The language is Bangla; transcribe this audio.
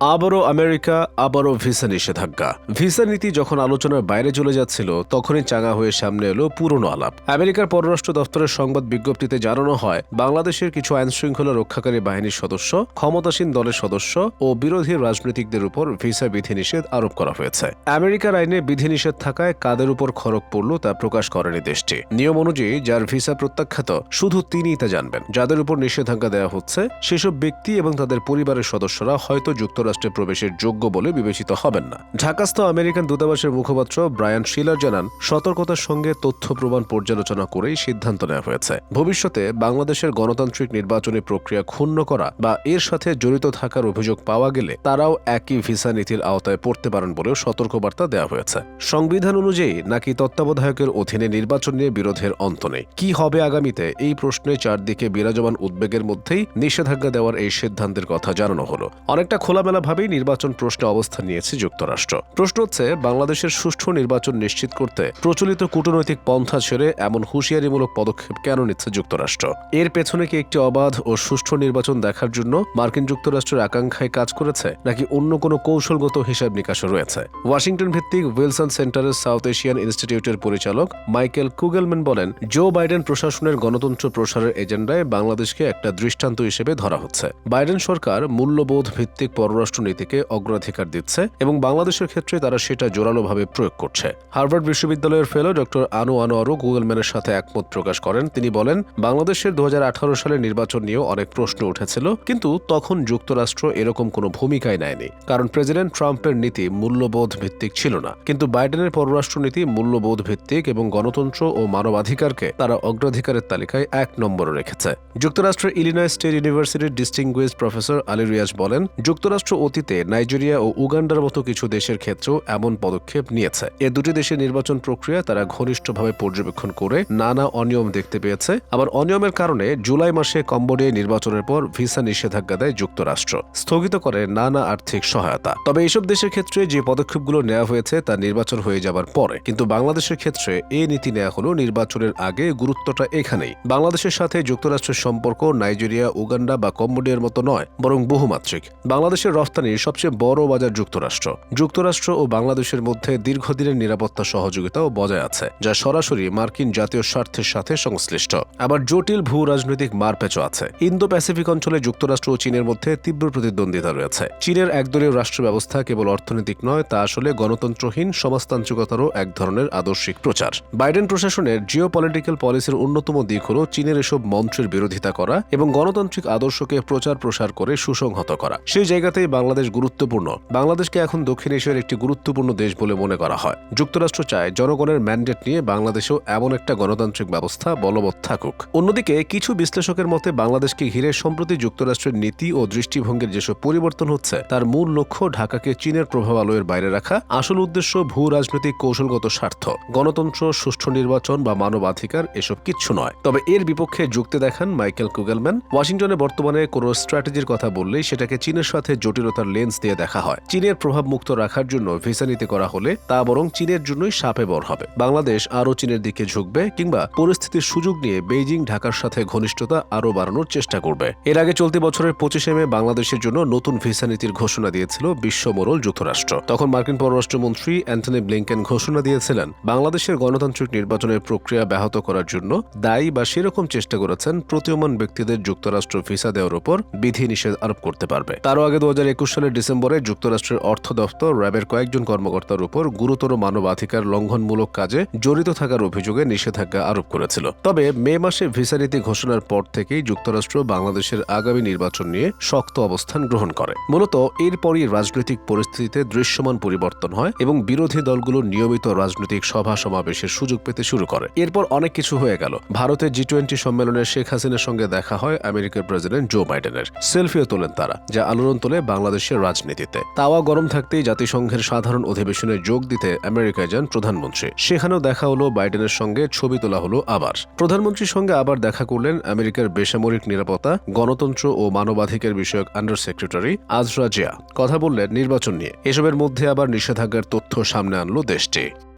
আবারও আমেরিকা, আবারও ভিসা নিষেধাজ্ঞা। ভিসা নীতি যখন আলোচনার বাইরে চলে যাচ্ছিল, তখনই চাঙা হয়ে সামনে এলো পুরনো আলাপ। আমেরিকার পররাষ্ট্র দপ্তরের সংবাদ বিজ্ঞপ্তিতে জানানো হয়, বাংলাদেশের কিছু আইন শৃঙ্খলা রক্ষাকারী বাহিনীর সদস্য, ক্ষমতাসীন দলের সদস্য ও বিরোধী রাজনীতিকদের উপর ভিসা বিধিনিষেধ আরোপ করা হয়েছে। আমেরিকার আইনে বিধিনিষেধ থাকায় কাদের উপর খরক পড়ল তা প্রকাশ করেনি দেশটি। নিয়ম অনুযায়ী যার ভিসা প্রত্যাখ্যাত, শুধু তিনিই তা জানবেন। যাদের উপর নিষেধাজ্ঞা দেওয়া হচ্ছে, সেসব ব্যক্তি এবং তাদের পরিবারের সদস্যরা হয়তো যুক্তরাষ্ট্রে প্রবেশের যোগ্য বলে বিবেচিত হবেন না। ঢাকাস্থ আমেরিকান দূতাবাসের মুখপাত্র ব্রায়ান শিলার জানান, সতর্কতার সঙ্গে তথ্য প্রমাণ পর্যালোচনা করেই সিদ্ধান্ত নেওয়া হয়েছে। ভবিষ্যতে বাংলাদেশের গণতান্ত্রিক নির্বাচনী প্রক্রিয়া ক্ষুণ্ণ করা বা এর সাথে জড়িত থাকার অভিযোগ পাওয়া গেলে তারাও একই ভিসা নীতির আওতায় পড়তে পারেন বলেও সতর্কবার্তা দেওয়া হয়েছে। সংবিধান অনুযায়ী নাকি তত্ত্বাবধায়কের অধীনে নির্বাচন নিয়ে বিরোধের অন্ত নেই। কি হবে আগামীতে এই প্রশ্নে চারদিকে বিরাজমান উদ্বেগের মধ্যেই নিষেধাজ্ঞা দেওয়ার এই সিদ্ধান্তের কথা জানানো হলো। অনেকটা খোলামেলাভাবেই নির্বাচন প্রশ্নে অবস্থান নিয়েছে যুক্তরাষ্ট্র। প্রশ্ন হচ্ছে, বাংলাদেশের সুষ্ঠু নির্বাচন নিশ্চিত করতে প্রচলিত কূটনৈতিক পন্থা ছেড়ে এমন হুঁশিয়ারিমূলক পদক্ষেপ কেন নিচ্ছে যুক্তরাষ্ট্র? এর পেছনে কি একটি অবাধ ও সুষ্ঠু নির্বাচন দেখার জন্য মার্কিন যুক্তরাষ্ট্রের আকাঙ্ক্ষায় কাজ করেছে, নাকি অন্য কোনো কৌশলগত হিসাব নিকাশও রয়েছে? ওয়াশিংটন ভিত্তিক উইলসন সেন্টারের সাউথ এশিয়ান ইনস্টিটিউটের পরিচালক মাইকেল কুগেলম্যান বলেন, জো বাইডেন প্রশাসনের গণতন্ত্র প্রসারের এজেন্ডায় বাংলাদেশকে একটা দৃষ্টান্ত হিসেবে ধরা হচ্ছে। বাইডেন সরকার মূল্যবোধ ভিত্তিক পররাষ্ট্র নীতিকে অগ্রাধিকার দিচ্ছে এবং বাংলাদেশের ক্ষেত্রে তারা সেটা জোরালোভাবে প্রয়োগ করছে। হার্ভার্ড বিশ্ববিদ্যালয়ের ফেলো ডক্টর আনু আনোয়ারও গুগলম্যানের সাথে একমত প্রকাশ করেন। তিনি বলেন, বাংলাদেশের দু হাজার আঠারো সালের নির্বাচন নিয়েও অনেক প্রশ্ন উঠেছিল, কিন্তু তখন যুক্তরাষ্ট্র এরকম কোনো ভূমিকাই নেয়নি, কারণ প্রেসিডেন্ট ট্রাম্পের নীতি মূল্যবোধ ভিত্তিক ছিল না। কিন্তু বাইডেনের পররাষ্ট্রনীতি মূল্যবোধ ভিত্তিক এবং গণতন্ত্র ও মানবাধিকারকে তারা অগ্রাধিকারের তালিকায় এক নম্বরে রেখেছে। যুক্তরাষ্ট্রের ইলিনয় স্টেট ইউনিভার্সিটির ডিস্টিংগুইজ প্রফেসর আলী রিয়াজ বলেন, যুক্তরাষ্ট্র অতীতে নাইজেরিয়া ও উগান্ডার মতো কিছু দেশের ক্ষেত্রেও এমন পদক্ষেপ নিয়েছে। এ দুটি দেশের নির্বাচন প্রক্রিয়া তারা ঘনিষ্ঠভাবে পর্যবেক্ষণ করে নানা অনিয়ম দেখতে পেয়েছে। আবার অনিয়মের কারণে জুলাই মাসে কম্বোডিয়ায় নির্বাচনের পর ভিসা নিষেধাজ্ঞা দেয় যুক্তরাষ্ট্র। স্থগিত করে নানা আর্থিক সহায়তা। তবে এইসব দেশের ক্ষেত্রে যে পদক্ষেপগুলো নেওয়া হয়েছে তা নির্বাচন হয়ে যাবার পরে। কিন্তু বাংলাদেশের ক্ষেত্রে এই নীতি নেওয়া হলো নির্বাচনের আগে গুরুত্বটা এখানেই। বাংলাদেশের সাথে যুক্তরাষ্ট্রের সম্পর্ক নাইজেরিয়া, উগান্ডা বা কম্বোডিয়ার মতো নয়, বরং বহুমাত্রিক। বাংলাদেশের রফতানির সবচেয়ে বড় বাজার যুক্তরাষ্ট্র। যুক্তরাষ্ট্র ও বাংলাদেশের মধ্যে দীর্ঘদিনের নিরাপত্তা, সহযোগিতাও বজায় আছে, যা সরাসরি মার্কিন জাতীয় স্বার্থের সাথে সংশ্লিষ্ট। আবার জটিল ভূ রাজনৈতিক মারপেচও আছে। ইন্দো প্যাসিফিক অঞ্চলে যুক্তরাষ্ট্র ও চীনের মধ্যে তীব্র প্রতিদ্বন্দ্বিতা রয়েছে। চীনের একদলীয় রাষ্ট্র ব্যবস্থা কেবল অর্থনৈতিক নয়, তা আসলে গণতন্ত্রহীন, সমাজতান্ত্রিকতারও এক ধরনের আদর্শিক প্রচার। বাইডেন প্রশাসনের জিও পলিটিক্যাল পলিসির অন্যতম দিক হল চীনের এসব মন্ত্রের বিরোধিতা করা এবং গণতান্ত্রিক আদর্শকে প্রচার প্রসার করে সুসংহত করা। সেই জায়গাতেই বাংলাদেশ গুরুত্বপূর্ণ। বাংলাদেশকে এখন দক্ষিণ এশিয়ার একটি গুরুত্বপূর্ণ দেশ বলে মনে করা হয়। যুক্তরাষ্ট্র চায় জনগণের ম্যান্ডেট নিয়ে বাংলাদেশেও এমন একটা গণতান্ত্রিক ব্যবস্থা বলবৎ থাকুক। অন্যদিকে, কিছু বিশ্লেষকের মতে, বাংলাদেশকে ঘিরে সম্প্রতি যুক্তরাষ্ট্রের নীতি ও দৃষ্টিভঙ্গির যেসব পরিবর্তন হচ্ছে, তার মূল লক্ষ্য ঢাকাকে চীনের প্রভাব আলোয়ের বাইরে রাখা, আসল উদ্দেশ্য ভূ রাজনৈতিক কৌশলগত স্বার্থ। গণতন্ত্র, সুষ্ঠু নির্বাচন বা মানবাধিকার এসব কিচ্ছু নয়। তবে এর বিপক্ষে যুক্তি দেখান মাইকেল কুগেলম্যান। ওয়াশিংটনে বর্তমানে কোনো স্ট্র্যাটেজির কথা বললেই সেটাকে চীনের সাথে জটিলতার লেন্স দিয়ে দেখা হয়। চীনের প্রভাব মুক্ত রাখার জন্য ভিসা নীতি করা হলে তা বরং চীনের জন্যই সাপে বর হবে। বাংলাদেশ আরও চীনের দিকে ঝুঁকবে কিংবা পরিস্থিতির সুযোগ নিয়ে বেইজিং, ঢাকার সাথে ঘনিষ্ঠতা আরও বাড়ানোর চেষ্টা করবে। এর আগে চলতি বছরের পঁচিশে মে বাংলাদেশের জন্য নতুন ভিসা নীতির ঘোষণা দিয়েছিল বিশ্ব মোড়ল যুক্তরাষ্ট্র। তখন মার্কিন পররাষ্ট্রমন্ত্রী অ্যান্থনি ব্লিংকেন ঘোষণা দিয়েছিলেন, বাংলাদেশের গণতান্ত্রিক নির্বাচনের প্রক্রিয়া ব্যাহত করার জন্য দায়ী বা সেরকম চেষ্টা করেছেন প্রতীয়মান ব্যক্তিদের যুক্তরাষ্ট্র ভিসা দেওয়ার উপর বিধি নিষেধ আরোপ করতে পারবে। তারও আগে দু সালের ডিসেম্বরে যুক্তরাষ্ট্রের অর্থ দপ্তর র্যাবের কয়েকজন কর্মকর্তার উপর গুরুতর মানবাধিকার লঙ্ঘনমূলক কাজে জড়িত থাকার অভিযোগে নিষেধাজ্ঞা আরোপ করেছিল। তবে মে মাসে ভিসা নীতি ঘোষণার পর থেকেই যুক্তরাষ্ট্র বাংলাদেশের আগামী নির্বাচন নিয়ে শক্ত অবস্থান গ্রহণ করে। মূলত এরপরই রাজনৈতিক পরিস্থিতিতে দৃশ্যমান পরিবর্তন হয় এবং বিরোধী দলগুলো নিয়মিত রাজনৈতিক সভা সমাবেশের সুযোগ পেতে শুরু করে। এরপর অনেক কিছু হয়ে গেল। ভারতের জি টোয়েন্টি সম্মেলনে শেখ হাসিনার সঙ্গে দেখা হয় আমেরিকার প্রেসিডেন্ট জো বাইডেনের। সেলফিও তোলেন তারা, যা আলোড়ন তোলে বাংলাদেশের রাজনীতিতে। তাওয়া গরম থাকতেই জাতিসংঘের সাধারণ অধিবেশনে যোগ দিতে আমেরিকায় যান প্রধানমন্ত্রী। সেখানেও দেখা হলো বাইডেনের সঙ্গে ছবি তোলা হলো আবার। প্রধানমন্ত্রীর সঙ্গে আবার দেখা করলেন আমেরিকার বেসামরিক নিরাপত্তা, গণতন্ত্র ও মানবাধিকার বিষয়ক আন্ডার সেক্রেটারি আজরা জিয়া। কথা বললেন নির্বাচন নিয়ে। এসবের মধ্যে আবার নিষেধাজ্ঞার তথ্য সামনে আনলো দেশটি।